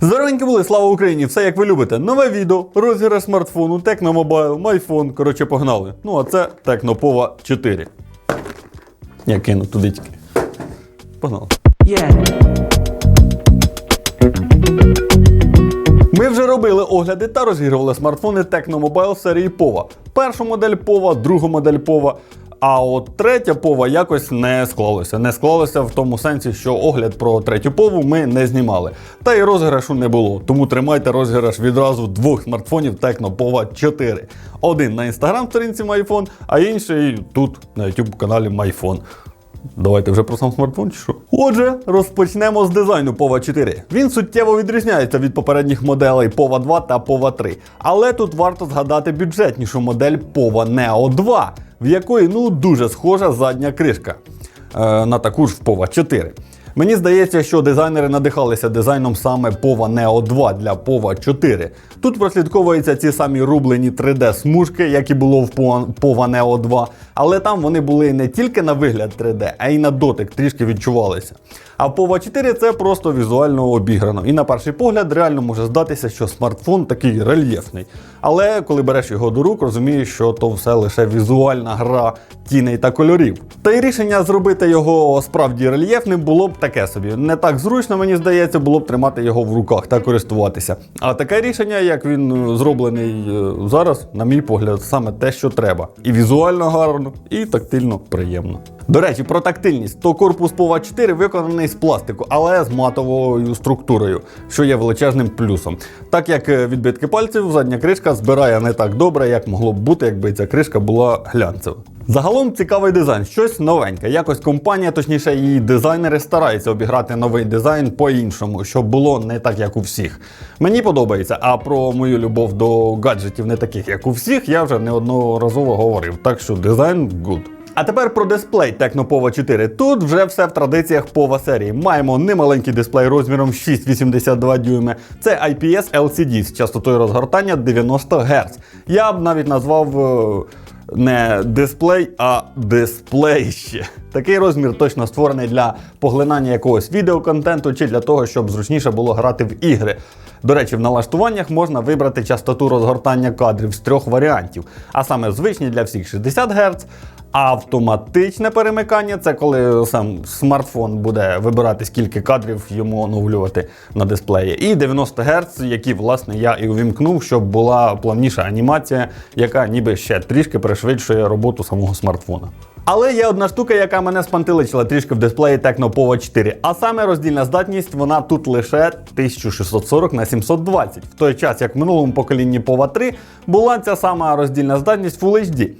Здоровенькі були, слава Україні! Все як ви любите. Нове відео, розіграш смартфону, Mobile, MyPhone. Коротше, погнали. Ну, а це Pova 4. Я кину туди тільки. Погнали. Ми вже робили огляди та розігрували смартфони Tecno Mobile серії Pova. Першу модель Pova, другу модель Pova. А от третя Pova якось не склалося. Не склалося в тому сенсі, що огляд про третю Pova ми не знімали. Та й розіграшу не було. Тому тримайте розіграш відразу двох смартфонів Tecno Pova 4. Один на інстаграм сторінці MyPhone, а інший тут на YouTube каналі MyPhone. Давайте вже про сам смартфон чи що? Отже, розпочнемо з дизайну Pova 4. Він суттєво відрізняється від попередніх моделей Pova 2 та Pova 3. Але тут варто згадати бюджетнішу модель Pova Neo 2, в якої ну дуже схожа задня кришка. Е, на таку ж в Pova 4. Мені здається, що дизайнери надихалися дизайном саме Pova Neo 2 для Pova 4. Тут прослідковуються ці самі рублені 3D-смужки, як і було в Pova Neo 2, але там вони були не тільки на вигляд 3D, а й на дотик трішки відчувалися. А Pova 4 це просто візуально обіграно. І на перший погляд реально може здатися, що смартфон такий рельєфний. Але коли береш його до рук, розумієш, що то все лише візуальна гра тіней та кольорів. Та й рішення зробити його справді рельєфним було б таке собі. Не так зручно, мені здається, було б тримати його в руках та користуватися. А таке рішення, як він е, зроблений е, зараз, на мій погляд, саме те, що треба. І візуально гарно, і тактильно приємно. До речі, про тактильність, то корпус Pova 4 виконаний з пластику, але з матовою структурою, що є величезним плюсом. Так як е, відбитки пальців, задня кришка збирає не так добре, як могло б бути, якби ця кришка була глянцева. Загалом цікавий дизайн, щось новеньке. Якось компанія, точніше, її дизайнери стараються обіграти новий дизайн по-іншому, щоб було не так, як у всіх. Мені подобається, а про мою любов до гаджетів не таких, як у всіх, я вже неодноразово говорив. Так що дизайн good. А тепер про дисплей Tecno 4. Тут вже все в традиціях Pova серії. Маємо немаленький дисплей розміром 6,82 дюйми. Це IPS LCD з частотою розгортання 90 Гц. Я б навіть назвав. е, не дисплей, а дисплейще. Такий розмір точно створений для поглинання якогось відеоконтенту чи для того, щоб зручніше було грати в ігри. До речі, в налаштуваннях можна вибрати частоту розгортання кадрів з трьох варіантів, а саме звичні для всіх 60 Гц. Автоматичне перемикання це коли сам смартфон буде вибирати, скільки кадрів йому оновлювати на дисплеї. І 90 Гц, які власне я і увімкнув, щоб була плавніша анімація, яка ніби ще трішки пришвидшує роботу самого смартфона. Але є одна штука, яка мене спантеличила трішки в дисплеї Tecno Pova 4. А саме роздільна здатність, вона тут лише 1640 на 720, в той час як в минулому поколінні Pova 3 була ця сама роздільна здатність Full HD.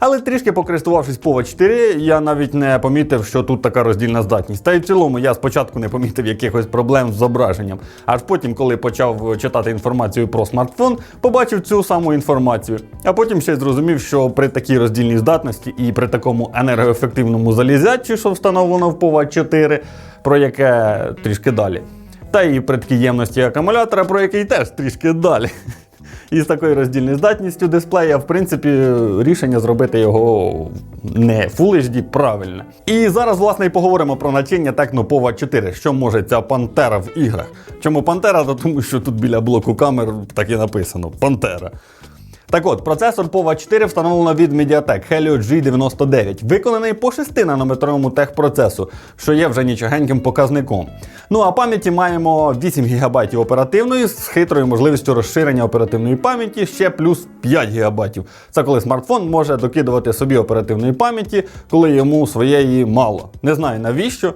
Але трішки покористувавшись Pova 4, я навіть не помітив, що тут така роздільна здатність. Та й в цілому я спочатку не помітив якихось проблем з зображенням. Аж потім, коли почав читати інформацію про смартфон, побачив цю саму інформацію. А потім ще й зрозумів, що при такій роздільній здатності і при такому енергоефективному залізячі, що встановлено в Pova 4, про яке трішки далі. Та і при такій ємності акумулятора, про який теж трішки далі. І з такою роздільною здатністю дисплея, в принципі, рішення зробити його не Full HD правильне. І зараз, власне, і поговоримо про начиння Tecno 4, що може ця пантера в іграх. Чому пантера? Та тому що тут біля блоку камер так і написано Пантера. Так от, процесор Pova 4 встановлено від Mediatek Helio G99, виконаний по 6-нанометровому техпроцесу, що є вже нічогеньким показником. Ну а пам'яті маємо 8 ГБ оперативної з хитрою можливістю розширення оперативної пам'яті ще плюс 5 ГБ. Це коли смартфон може докидувати собі оперативної пам'яті, коли йому своєї мало. Не знаю навіщо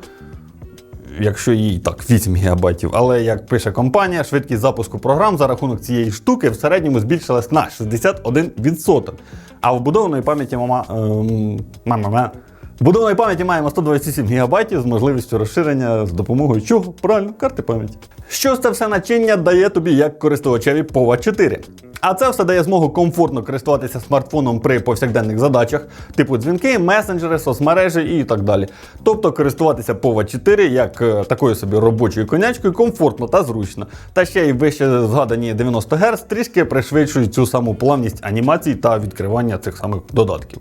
якщо їй так 8 ГБ. Але як пише компанія, швидкість запуску програм за рахунок цієї штуки в середньому збільшилась на 61%. А вбудованої пам'яті мама. Ем, мама. Вбудованої пам'яті маємо 127 ГБ з можливістю розширення з допомогою чого? Правильно, карти пам'яті. Що це все начиння дає тобі як користувачеві Pova 4? А це все дає змогу комфортно користуватися смартфоном при повсякденних задачах, типу дзвінки, месенджери, соцмережі і так далі. Тобто користуватися Pova 4 як е, такою собі робочою конячкою комфортно та зручно. Та ще й вище згадані 90 Гц трішки пришвидшують цю саму плавність анімацій та відкривання цих самих додатків.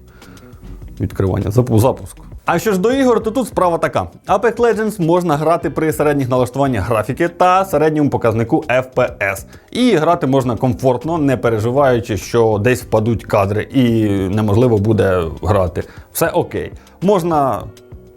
Відкривання запу- запуску. А що ж до ігор, то тут справа така: Apex Legends можна грати при середніх налаштуваннях графіки та середньому показнику FPS. І грати можна комфортно, не переживаючи, що десь впадуть кадри і неможливо буде грати. Все окей. Можна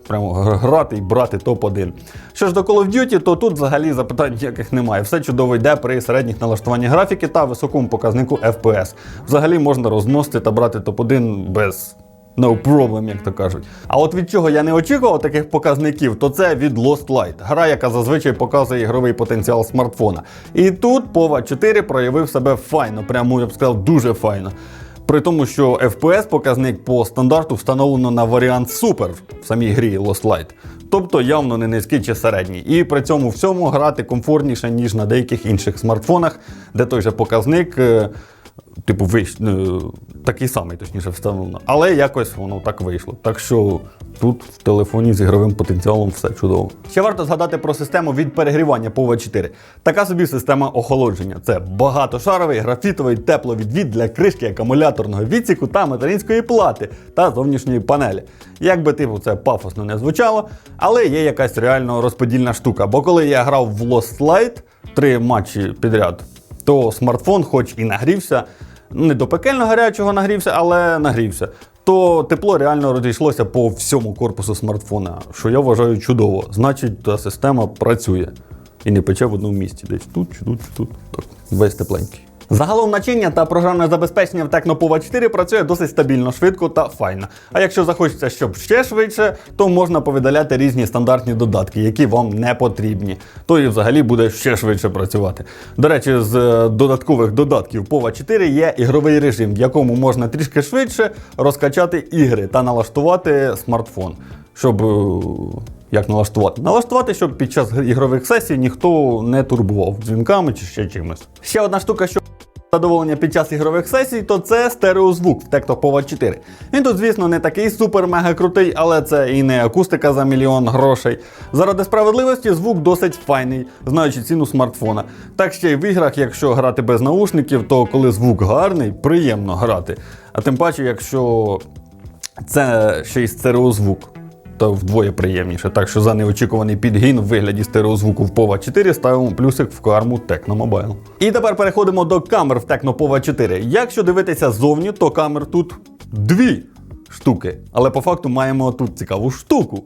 прямо грати і брати топ-1. Що ж до Call of Duty, то тут взагалі запитань ніяких немає. Все чудово йде при середніх налаштуваннях графіки та високому показнику FPS. Взагалі можна розносити та брати топ-1 без. No problem, як то кажуть. А от від чого я не очікував таких показників, то це від Lost Light, гра, яка зазвичай показує ігровий потенціал смартфона. І тут Pova 4 проявив себе файно, прямо я б сказав, дуже файно. При тому, що FPS показник по стандарту встановлено на варіант Super в самій грі Lost Light. Тобто явно не низький чи середній. І при цьому всьому грати комфортніше, ніж на деяких інших смартфонах, де той же показник. Типу, вийш... е, такий самий, точніше, встановлено. Але якось воно так вийшло. Так що тут в телефоні з ігровим потенціалом все чудово. Ще варто згадати про систему від перегрівання POVA 4. Така собі система охолодження. Це багатошаровий графітовий тепловідвід для кришки акумуляторного відсіку та материнської плати та зовнішньої панелі. Як би типу це пафосно не звучало, але є якась реально розподільна штука. Бо коли я грав в Lost Light три матчі підряд, то смартфон, хоч і нагрівся, не до пекельно гарячого нагрівся, але нагрівся. То тепло реально розійшлося по всьому корпусу смартфона, що я вважаю чудово. Значить, та система працює і не пече в одному місці. Десь тут, чи тут, чи тут. Так, весь тепленький. Загалом начиння та програмне забезпечення в Tecno 4 працює досить стабільно, швидко та файно. А якщо захочеться, щоб ще швидше, то можна повидаляти різні стандартні додатки, які вам не потрібні. То і взагалі буде ще швидше працювати. До речі, з е, додаткових додатків POVA 4 є ігровий режим, в якому можна трішки швидше розкачати ігри та налаштувати смартфон. Щоб е, як налаштувати? Налаштувати, щоб під час ігрових сесій ніхто не турбував дзвінками чи ще чимось. Ще одна штука, що задоволення під час ігрових сесій, то це стереозвук в Pova 4. Він тут, звісно, не такий супер-мега крутий, але це і не акустика за мільйон грошей. Заради справедливості звук досить файний, знаючи ціну смартфона. Так ще й в іграх, якщо грати без наушників, то коли звук гарний, приємно грати. А тим паче, якщо це ще й стереозвук. То вдвоє приємніше. Так що за неочікуваний підгін в вигляді стереозвуку в POVA 4 ставимо плюсик в карму Tecno Mobile. І тепер переходимо до камер в Tecno POVA 4. Якщо дивитися ззовні, то камер тут дві штуки. Але по факту маємо тут цікаву штуку.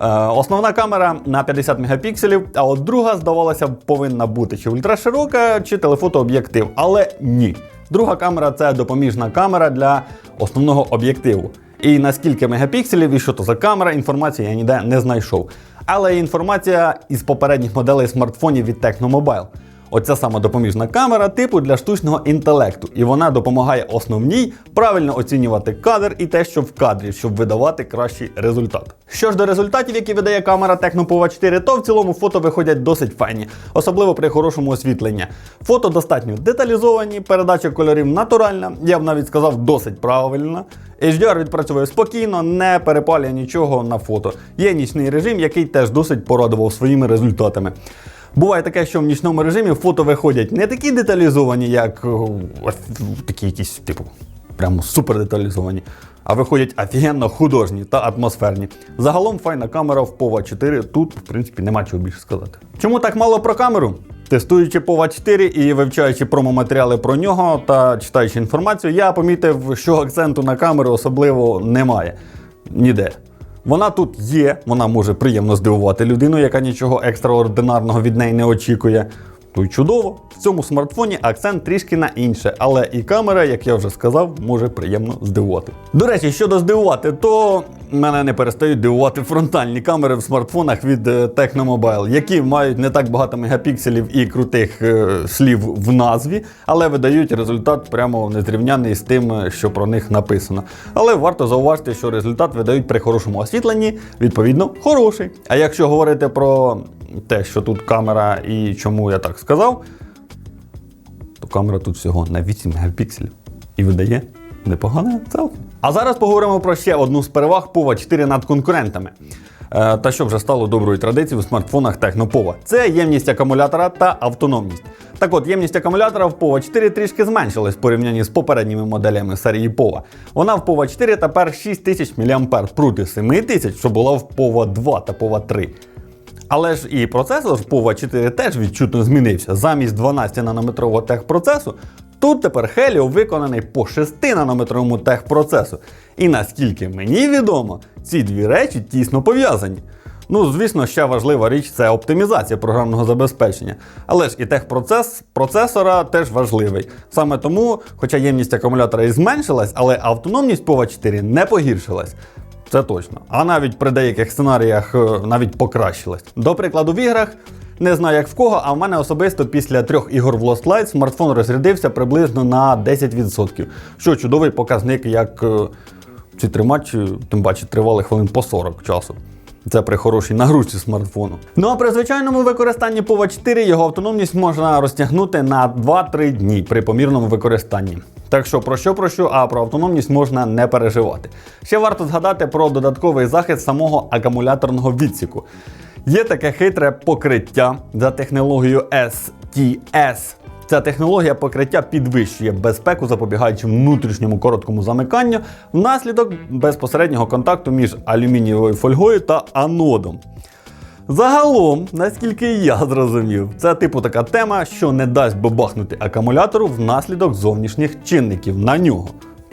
Е, основна камера на 50 мегапікселів, а от друга, здавалося, б, повинна бути чи ультраширока, чи телефотооб'єктив. Але ні. Друга камера це допоміжна камера для основного об'єктиву. І на скільки мегапікселів і що то за камера, інформації я ніде не знайшов. Але інформація із попередніх моделей смартфонів від Tecno Mobile. Оця сама допоміжна камера типу для штучного інтелекту, і вона допомагає основній правильно оцінювати кадр і те, що в кадрі, щоб видавати кращий результат. Що ж до результатів, які видає камера Tecno Pova 4, то в цілому фото виходять досить файні, особливо при хорошому освітленні. Фото достатньо деталізовані, передача кольорів натуральна, я б навіть сказав, досить правильна. HDR відпрацьовує спокійно, не перепалює нічого на фото. Є нічний режим, який теж досить порадував своїми результатами. Буває таке, що в нічному режимі фото виходять не такі деталізовані, як ось такі якісь, типу, прямо супер деталізовані, а виходять офігенно художні та атмосферні. Загалом файна камера в POVA 4, тут, в принципі, нема чого більше сказати. Чому так мало про камеру? Тестуючи POVA 4 і вивчаючи промо-матеріали про нього та читаючи інформацію, я помітив, що акценту на камеру особливо немає. Ніде. Вона тут є, вона може приємно здивувати людину, яка нічого екстраординарного від неї не очікує. То й чудово. В цьому смартфоні акцент трішки на інше, але і камера, як я вже сказав, може приємно здивувати. До речі, щодо здивувати, то мене не перестають дивувати фронтальні камери в смартфонах від е, Tecno які мають не так багато мегапікселів і крутих е, слів в назві, але видають результат прямо незрівняний з тим, е, що про них написано. Але варто зауважити, що результат видають при хорошому освітленні, відповідно, хороший. А якщо говорити про те, що тут камера і чому я так сказав, то камера тут всього на 8 мегапікселів і видає непогане селфі. А зараз поговоримо про ще одну з переваг POVA 4 над конкурентами. Е, Та що вже стало доброю традицією в смартфонах Pova. Це ємність акумулятора та автономність. Так от, ємність акумулятора в POVA 4 трішки зменшилась в порівнянні з попередніми моделями серії POVA. Вона в POVA 4 тепер 6000 мА проти 7000, що була в POVA 2 та POVA 3. Але ж і процесор в POVA 4 теж відчутно змінився. Замість 12 нанометрового техпроцесу, тут тепер Helio виконаний по 6 нанометровому техпроцесу. І наскільки мені відомо, ці дві речі тісно пов'язані. Ну, звісно, ще важлива річ це оптимізація програмного забезпечення. Але ж і техпроцес процесора теж важливий. Саме тому, хоча ємність акумулятора і зменшилась, але автономність POVA 4 не погіршилась. Це точно. А навіть при деяких сценаріях е, навіть покращилась. До прикладу, в іграх. Не знаю, як в кого, а в мене особисто після трьох ігор в Lost Light смартфон розрядився приблизно на 10%. Що чудовий показник, як е, ці три матчі, тим паче, тривали хвилин по 40 часу. Це при хорошій нагрузці смартфону. Ну а при звичайному використанні POVA 4 його автономність можна розтягнути на 2-3 дні при помірному використанні. Так що про що про що, а про автономність можна не переживати. Ще варто згадати про додатковий захист самого акумуляторного відсіку. Є таке хитре покриття за технологією STS. Ця технологія покриття підвищує безпеку, запобігаючи внутрішньому короткому замиканню внаслідок безпосереднього контакту між алюмінієвою фольгою та анодом. Загалом, наскільки я зрозумів, це типу така тема, що не дасть бабахнути акумулятору внаслідок зовнішніх чинників на нього.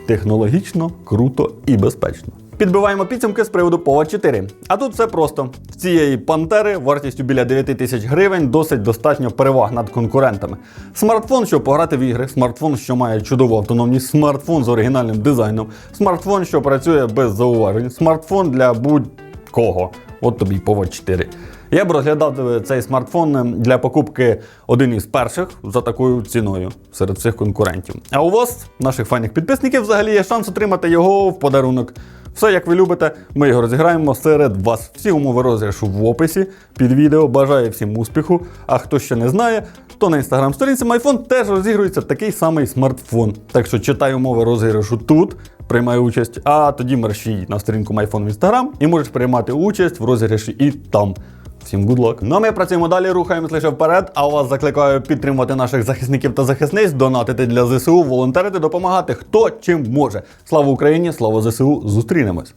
Технологічно, круто і безпечно. Підбиваємо підсумки з приводу POVA 4. А тут все просто. В цієї пантери вартістю біля 9 тисяч гривень досить достатньо переваг над конкурентами. Смартфон, щоб пограти в ігри, смартфон, що має чудову автономність, смартфон з оригінальним дизайном, смартфон, що працює без зауважень, смартфон для будь-кого. От тобі POVA 4. Я б розглядав цей смартфон для покупки один із перших за такою ціною серед всіх конкурентів. А у вас, наших файних підписників, взагалі є шанс отримати його в подарунок. Все як ви любите, ми його розіграємо серед вас. Всі умови розіграшу в описі під відео. Бажаю всім успіху. А хто ще не знає, то на інстаграм-сторінці MyPhone теж розігрується такий самий смартфон. Так що читай умови розіграшу тут, приймай участь, а тоді мерщій на сторінку MyPhone в інстаграм і можеш приймати участь в розіграші і там. Всім good luck. Ну а ми працюємо далі, рухаємось лише вперед. А вас закликаю підтримувати наших захисників та захисниць, донатити для ЗСУ, волонтерити, допомагати хто чим може. Слава Україні, слава ЗСУ! Зустрінемось!